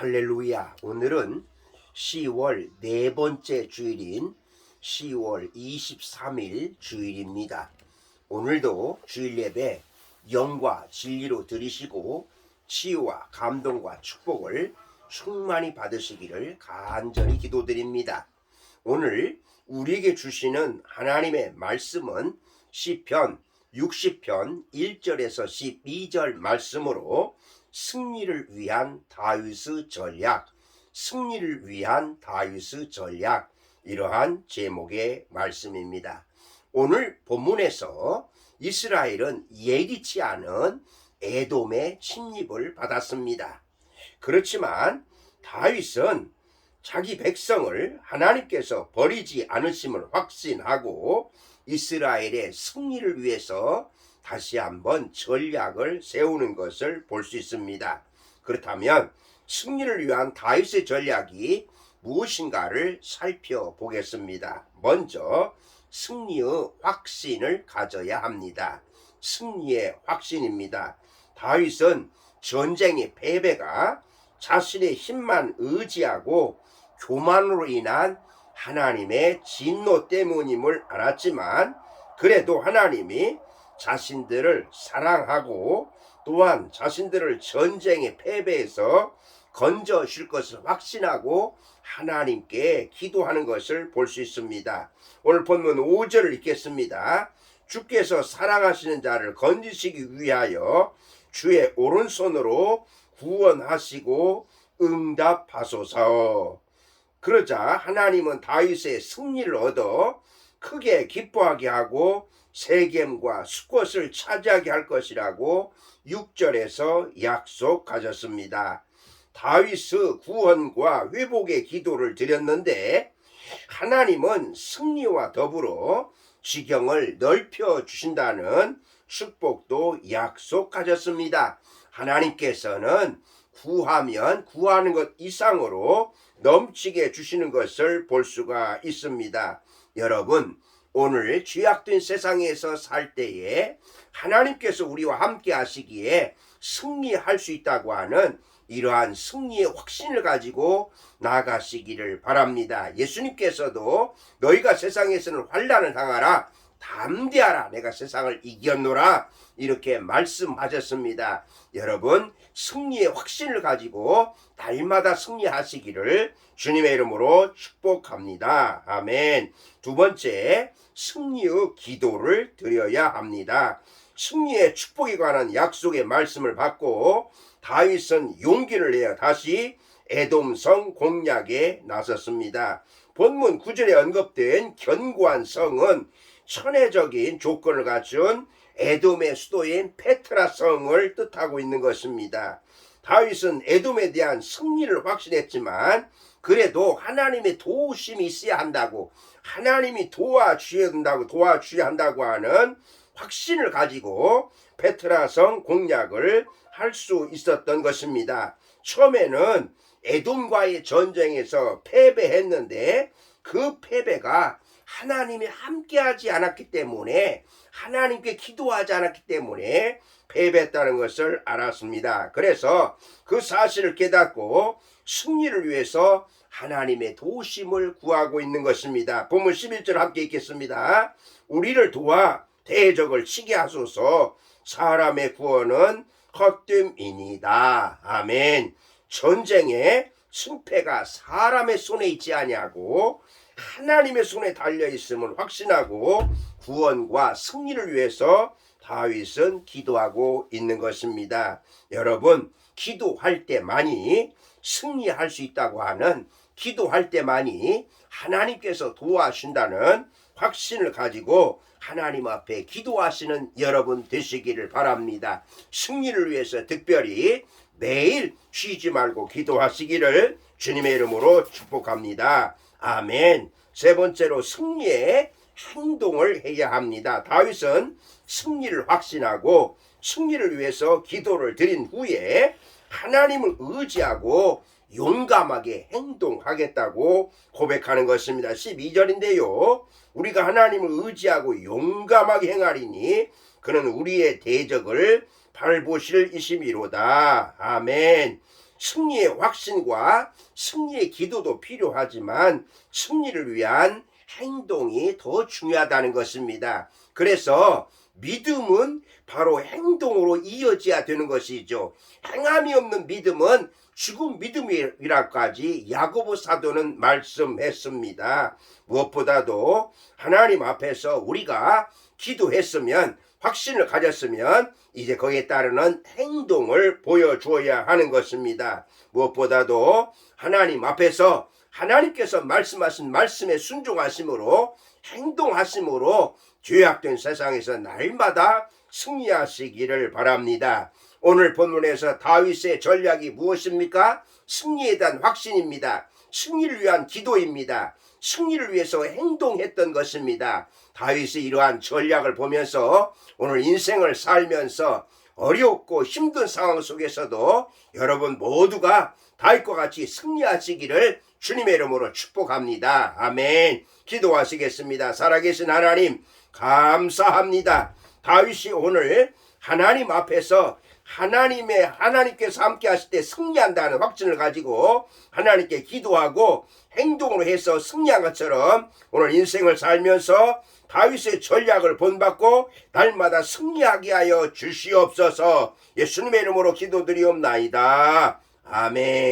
할렐루야. 오늘은 10월 네 번째 주일인 10월 23일 주일입니다. 오늘도 주일 예배 영과 진리로 들으시고 치유와 감동과 축복을 충만히 받으시기를 간절히 기도드립니다. 오늘 우리에게 주시는 하나님의 말씀은 시편 60편 1절에서 12절 말씀으로 승리를 위한 다윗의 전략, 승리를 위한 다윗의 전략 이러한 제목의 말씀입니다. 오늘 본문에서 이스라엘은 예기치 않은 에돔의 침입을 받았습니다. 그렇지만 다윗은 자기 백성을 하나님께서 버리지 않으심을 확신하고 이스라엘의 승리를 위해서 다시 한번 전략을 세우는 것을 볼 수 있습니다. 그렇다면 승리를 위한 다윗의 전략이 무엇인가를 살펴보겠습니다. 먼저 승리의 확신을 가져야 합니다. 승리의 확신입니다. 다윗은 전쟁의 패배가 자신의 힘만 의지하고 교만으로 인한 하나님의 진노 때문임을 알았지만 그래도 하나님이 자신들을 사랑하고 또한 자신들을 전쟁의 패배에서 건져 줄 것을 확신하고 하나님께 기도하는 것을 볼 수 있습니다. 오늘 본문 5절을 읽겠습니다. 주께서 사랑하시는 자를 건지시기 위하여 주의 오른손으로 구원하시고 응답하소서. 그러자 하나님은 다윗의 승리를 얻어 크게 기뻐하게 하고 세겜과 수꽃을 차지하게 할 것이라고 6절에서 약속하셨습니다. 다윗의 구원과 회복의 기도를 드렸는데 하나님은 승리와 더불어 지경을 넓혀 주신다는 축복도 약속하셨습니다. 하나님께서는 구하면 구하는 것 이상으로 넘치게 주시는 것을 볼 수가 있습니다. 여러분, 오늘 죄악된 세상에서 살 때에 하나님께서 우리와 함께 하시기에 승리할 수 있다고 하는 이러한 승리의 확신을 가지고 나가시기를 바랍니다. 예수님께서도 너희가 세상에서는 환란을 당하라 담대하라 내가 세상을 이겼노라 이렇게 말씀하셨습니다. 여러분 승리의 확신을 가지고 날마다 승리하시기를 주님의 이름으로 축복합니다. 아멘. 두 번째 승리의 기도를 드려야 합니다. 승리의 축복에 관한 약속의 말씀을 받고 다윗은 용기를 내어 다시 에돔성 공략에 나섰습니다. 본문 9절에 언급된 견고한 성은 천혜적인 조건을 갖춘 에돔의 수도인 페트라 성을 뜻하고 있는 것입니다. 다윗은 에돔에 대한 승리를 확신했지만 그래도 하나님의 도우심이 있어야 한다고 하나님이 도와주셔야 한다고 도와주셔야 한다고 하는 확신을 가지고 페트라성 공략을 할 수 있었던 것입니다. 처음에는 에돔과의 전쟁에서 패배했는데 그 패배가 하나님이 함께하지 않았기 때문에 하나님께 기도하지 않았기 때문에 패배했다는 것을 알았습니다. 그래서 그 사실을 깨닫고 승리를 위해서 하나님의 도우심을 구하고 있는 것입니다. 본문 11절 함께 읽겠습니다. 우리를 도와 대적을 치게 하소서 사람의 구원은 헛됨이니다. 아멘. 전쟁에 승패가 사람의 손에 있지 아니하고 하나님의 손에 달려 있음을 확신하고 구원과 승리를 위해서 다윗은 기도하고 있는 것입니다. 여러분, 기도할 때만이 승리할 수 있다고 하는 기도할 때만이 하나님께서 도와준다는 확신을 가지고 하나님 앞에 기도하시는 여러분 되시기를 바랍니다. 승리를 위해서 특별히 매일 쉬지 말고 기도하시기를 주님의 이름으로 축복합니다. 아멘. 세 번째로 승리의 행동을 해야 합니다. 다윗은 승리를 확신하고 승리를 위해서 기도를 드린 후에 하나님을 의지하고 용감하게 행동하겠다고 고백하는 것입니다. 12절인데요. 우리가 하나님을 의지하고 용감하게 행하리니 그는 우리의 대적을 발보실 이심이로다. 아멘. 승리의 확신과 승리의 기도도 필요하지만 승리를 위한 행동이 더 중요하다는 것입니다. 그래서 믿음은 바로 행동으로 이어져야 되는 것이죠. 행함이 없는 믿음은 죽은 믿음이라까지 야고보 사도는 말씀했습니다. 무엇보다도 하나님 앞에서 우리가 기도했으면 확신을 가졌으면 이제 거기에 따르는 행동을 보여주어야 하는 것입니다. 무엇보다도 하나님 앞에서 하나님께서 말씀하신 말씀에 순종하심으로 행동하심으로 죄악된 세상에서 날마다 승리하시기를 바랍니다. 오늘 본문에서 다윗의 전략이 무엇입니까? 승리에 대한 확신입니다. 승리를 위한 기도입니다. 승리를 위해서 행동했던 것입니다. 다윗의 이러한 전략을 보면서 오늘 인생을 살면서 어렵고 힘든 상황 속에서도 여러분 모두가 다윗과 같이 승리하시기를 주님의 이름으로 축복합니다. 아멘. 기도하시겠습니다. 살아계신 하나님 감사합니다. 다윗이 오늘 하나님 앞에서 하나님의 하나님께서 함께 하실 때 승리한다는 확신을 가지고 하나님께 기도하고 행동으로 해서 승리한 것처럼 오늘 인생을 살면서 다윗의 전략을 본받고 날마다 승리하게 하여 주시옵소서 예수님의 이름으로 기도드리옵나이다. 아멘.